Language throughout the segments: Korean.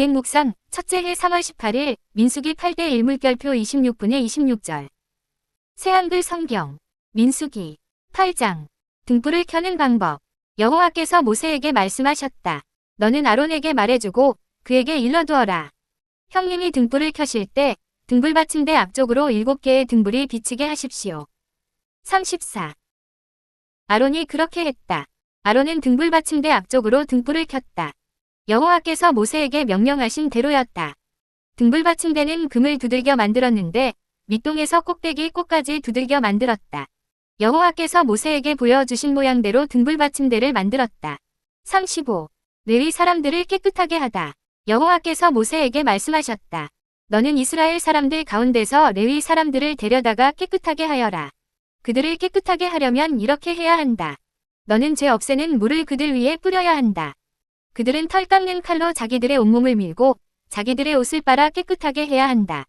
동행목상 첫째 해 3월 18일 민수기 8대 1물결표 26분의 26절 새한글 성경 민수기 8장 등불을 켜는 방법 여호와께서 모세에게 말씀하셨다. 너는 아론에게 말해주고 그에게 일러두어라. 형님이 등불을 켜실 때 등불 받침대 앞쪽으로 일곱 개의 등불이 비치게 하십시오. 34. 아론이 그렇게 했다. 아론은 등불 받침대 앞쪽으로 등불을 켰다. 여호와께서 모세에게 명령하신 대로였다. 등불 받침대는 금을 두들겨 만들었는데 밑동에서 꼭대기 꼭까지 두들겨 만들었다. 여호와께서 모세에게 보여주신 모양대로 등불 받침대를 만들었다. 35. 레위 사람들을 깨끗하게 하다. 여호와께서 모세에게 말씀하셨다. 너는 이스라엘 사람들 가운데서 레위 사람들을 데려다가 깨끗하게 하여라. 그들을 깨끗하게 하려면 이렇게 해야 한다. 너는 죄 없애는 물을 그들 위에 뿌려야 한다. 그들은 털 깎는 칼로 자기들의 온몸을 밀고 자기들의 옷을 빨아 깨끗하게 해야 한다.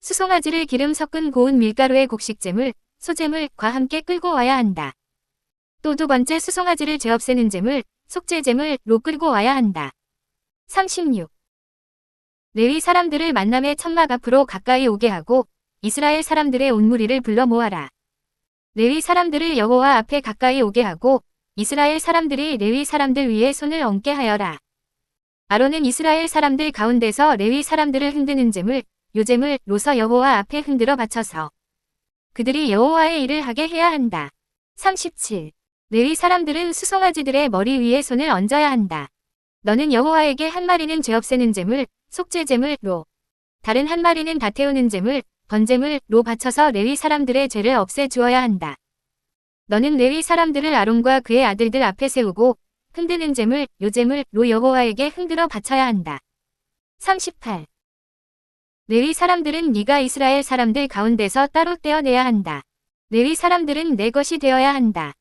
수송아지를 기름 섞은 고운 밀가루의 곡식잼을 소잼을과 함께 끌고 와야 한다. 또 두 번째 수송아지를 죄 없애는 잼을 속죄잼을로 끌고 와야 한다. 36. 레위 사람들을 만남의 천막 앞으로 가까이 오게 하고 이스라엘 사람들의 온 무리를 불러 모아라. 레위 사람들을 여호와 앞에 가까이 오게 하고 이스라엘 사람들이 레위 사람들 위에 손을 얹게 하여라. 아론은 이스라엘 사람들 가운데서 레위 사람들을 흔드는 잼을 요잼을 로서 여호와 앞에 흔들어 바쳐서 그들이 여호와의 일을 하게 해야 한다. 37. 레위 사람들은 수송아지들의 머리 위에 손을 얹어야 한다. 너는 여호와에게 한 마리는 죄 없애는 잼을 속죄잼을로 다른 한 마리는 다 태우는 잼을 번잼을로 바쳐서 레위 사람들의 죄를 없애 주어야 한다. 너는 레위 사람들을 아론과 그의 아들들 앞에 세우고 흔드는 잼을 요잼을로 여호와에게 흔들어 바쳐야 한다. 38. 레위 사람들은 네가 이스라엘 사람들 가운데서 따로 떼어내야 한다. 레위 사람들은 내 것이 되어야 한다.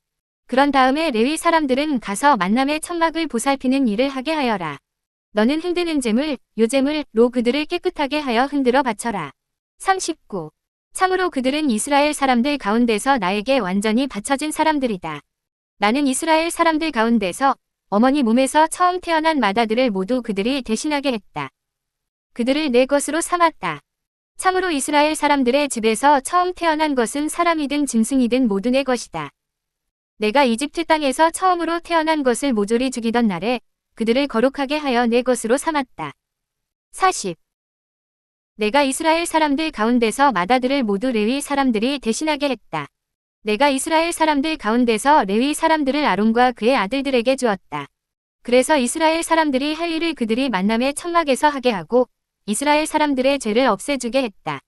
그런 다음에 레위 사람들은 가서 만남의 천막을 보살피는 일을 하게 하여라. 너는 흔드는 잼을 요잼을로 그들을 깨끗하게 하여 흔들어 바쳐라. 39. 참으로 그들은 이스라엘 사람들 가운데서 나에게 완전히 바쳐진 사람들이다. 나는 이스라엘 사람들 가운데서 어머니 몸에서 처음 태어난 마다들을 모두 그들이 대신하게 했다. 그들을 내 것으로 삼았다. 참으로 이스라엘 사람들의 집에서 처음 태어난 것은 사람이든 짐승이든 모두 내 것이다. 내가 이집트 땅에서 처음으로 태어난 것을 모조리 죽이던 날에 그들을 거룩하게 하여 내 것으로 삼았다. 40. 내가 이스라엘 사람들 가운데서 마다들을 모두 레위 사람들이 대신하게 했다. 내가 이스라엘 사람들 가운데서 레위 사람들을 아론과 그의 아들들에게 주었다. 그래서 이스라엘 사람들이 할 일을 그들이 만남의 천막에서 하게 하고 이스라엘 사람들의 죄를 없애주게 했다.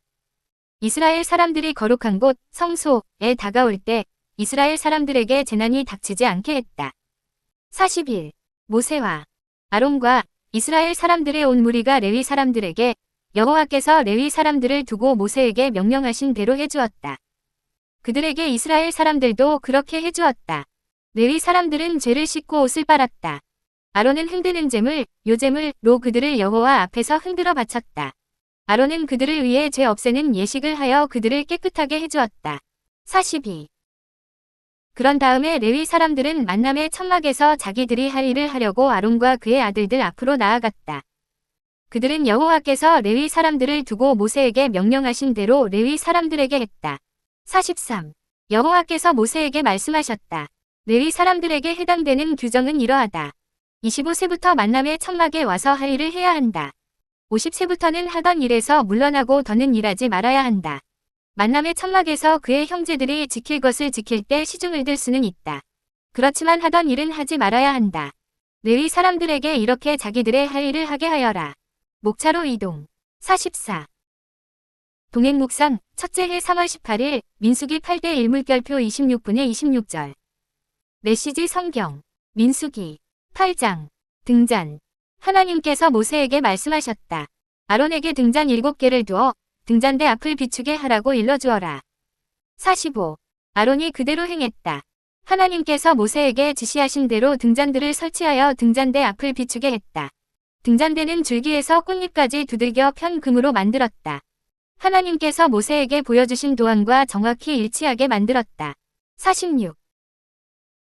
이스라엘 사람들이 거룩한 곳 성소에 다가올 때 이스라엘 사람들에게 재난이 닥치지 않게 했다. 41. 모세와 아론과 이스라엘 사람들의 온 무리가 레위 사람들에게 여호와께서 레위 사람들을 두고 모세에게 명령하신 대로 해주었다. 그들에게 이스라엘 사람들도 그렇게 해주었다. 레위 사람들은 죄를 씻고 옷을 빨았다. 아론은 흔드는 잼을 요잼을로 그들을 여호와 앞에서 흔들어 바쳤다. 아론은 그들을 위해 죄 없애는 예식을 하여 그들을 깨끗하게 해주었다. 42. 그런 다음에 레위 사람들은 만남의 천막에서 자기들이 할 일을 하려고 아론과 그의 아들들 앞으로 나아갔다. 그들은 여호와께서 레위 사람들을 두고 모세에게 명령하신 대로 레위 사람들에게 했다. 43. 여호와께서 모세에게 말씀하셨다. 레위 사람들에게 해당되는 규정은 이러하다. 25세부터 만남의 천막에 와서 할 일을 해야 한다. 50세부터는 하던 일에서 물러나고 더는 일하지 말아야 한다. 만남의 천막에서 그의 형제들이 지킬 것을 지킬 때 시중을 들 수는 있다. 그렇지만 하던 일은 하지 말아야 한다. 레위 사람들에게 이렇게 자기들의 할 일을 하게 하여라. 목차로 이동. 44. 동행목상 첫째 해 3월 18일 민수기 8대 1물결표 26분의 26절. 메시지 성경. 민수기 8장. 등잔. 하나님께서 모세에게 말씀하셨다. 아론에게 등잔 7개를 두어 등잔대 앞을 비추게 하라고 일러주어라. 45. 아론이 그대로 행했다. 하나님께서 모세에게 지시하신 대로 등잔들을 설치하여 등잔대 앞을 비추게 했다. 등잔대는 줄기에서 꽃잎까지 두들겨 편 금으로 만들었다. 하나님께서 모세에게 보여주신 도안과 정확히 일치하게 만들었다. 46.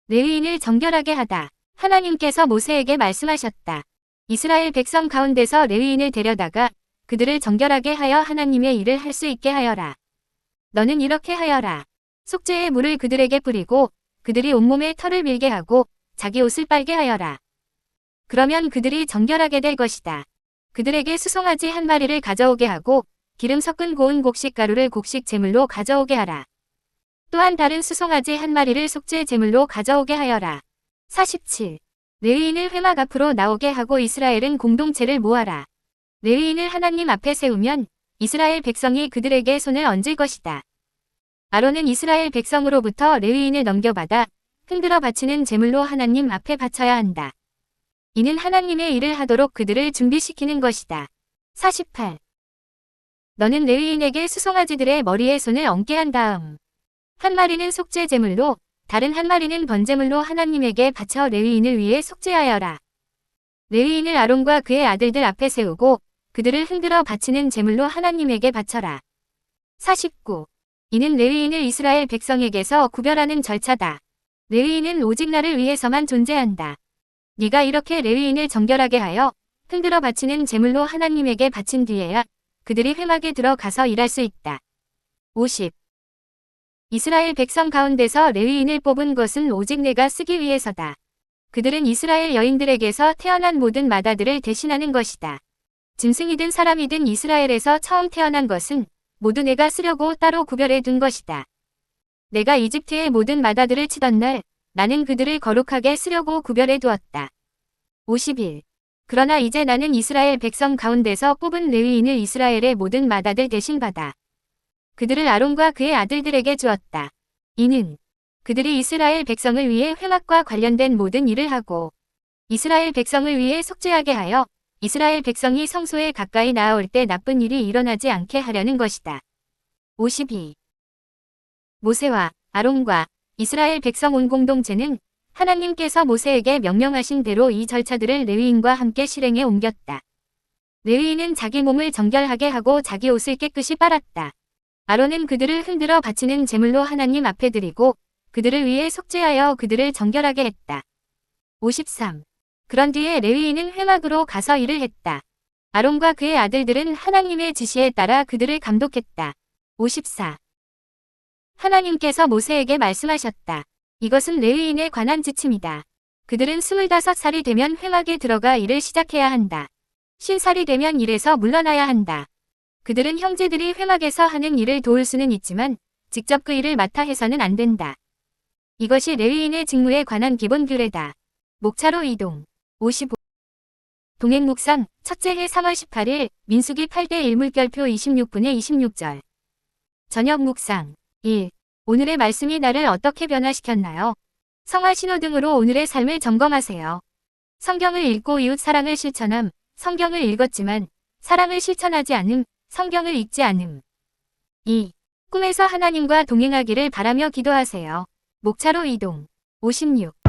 레위인을 정결하게 하다. 하나님께서 모세에게 말씀하셨다. 이스라엘 백성 가운데서 레위인을 데려다가 그들을 정결하게 하여 하나님의 일을 할 수 있게 하여라. 너는 이렇게 하여라. 속죄의 물을 그들에게 뿌리고 그들이 온몸에 털을 밀게 하고 자기 옷을 빨게 하여라. 그러면 그들이 정결하게 될 것이다. 그들에게 수송아지 한 마리를 가져오게 하고 기름 섞은 고운 곡식 가루를 곡식 제물로 가져오게 하라. 또한 다른 수송아지 한 마리를 속죄 제물로 가져오게 하여라. 47. 레위인을 회막 앞으로 나오게 하고 이스라엘은 공동체를 모아라. 레위인을 하나님 앞에 세우면 이스라엘 백성이 그들에게 손을 얹을 것이다. 아론은 이스라엘 백성으로부터 레위인을 넘겨받아 흔들어 바치는 제물로 하나님 앞에 바쳐야 한다. 이는 하나님의 일을 하도록 그들을 준비시키는 것이다. 48. 너는 레위인에게 수송아지들의 머리에 손을 얹게 한 다음 한 마리는 속죄 제물로 다른 한 마리는 번제물로 하나님에게 바쳐 레위인을 위해 속죄하여라. 레위인을 아론과 그의 아들들 앞에 세우고 그들을 흔들어 바치는 제물로 하나님에게 바쳐라. 49. 이는 레위인을 이스라엘 백성에게서 구별하는 절차다. 레위인은 오직 나를 위해서만 존재한다. 네가 이렇게 레위인을 정결하게 하여 흔들어 바치는 제물로 하나님에게 바친 뒤에야 그들이 회막에 들어가서 일할 수 있다. 50. 이스라엘 백성 가운데서 레위인을 뽑은 것은 오직 내가 쓰기 위해서다. 그들은 이스라엘 여인들에게서 태어난 모든 마다들을 대신하는 것이다. 짐승이든 사람이든 이스라엘에서 처음 태어난 것은 모두 내가 쓰려고 따로 구별해 둔 것이다. 내가 이집트의 모든 마다들을 치던 날 나는 그들을 거룩하게 쓰려고 구별해 두었다. 51. 그러나 이제 나는 이스라엘 백성 가운데서 뽑은 레위인을 이스라엘의 모든 마다들 대신 받아 그들을 아론과 그의 아들들에게 주었다. 이는 그들이 이스라엘 백성을 위해 회막과 관련된 모든 일을 하고 이스라엘 백성을 위해 속죄하게 하여 이스라엘 백성이 성소에 가까이 나아올 때 나쁜 일이 일어나지 않게 하려는 것이다. 52. 모세와 아론과 이스라엘 백성 온 공동체는 하나님께서 모세에게 명령하신 대로 이 절차들을 레위인과 함께 실행해 옮겼다. 레위인은 자기 몸을 정결하게 하고 자기 옷을 깨끗이 빨았다. 아론은 그들을 흔들어 바치는 제물로 하나님 앞에 드리고 그들을 위해 속죄하여 그들을 정결하게 했다. 53. 그런 뒤에 레위인은 회막으로 가서 일을 했다. 아론과 그의 아들들은 하나님의 지시에 따라 그들을 감독했다. 54. 하나님께서 모세에게 말씀하셨다. 이것은 레위인에 관한 지침이다. 그들은 25살이 되면 회막에 들어가 일을 시작해야 한다. 신살이 되면 일에서 물러나야 한다. 그들은 형제들이 회막에서 하는 일을 도울 수는 있지만 직접 그 일을 맡아 해서는 안 된다. 이것이 레위인의 직무에 관한 기본 규례다. 목차로 이동. 55. 동행 목상 첫째 해 3월 18일 민수기 8대 1물결표 26분의 26절. 저녁 묵상 1. 오늘의 말씀이 나를 어떻게 변화시켰나요? 성화 신호등으로 오늘의 삶을 점검하세요. 성경을 읽고 이웃 사랑을 실천함. 성경을 읽었지만 사랑을 실천하지 않음. 성경을 읽지 않음. 2. 꿈에서 하나님과 동행하기를 바라며 기도하세요. 목차로 이동. 56.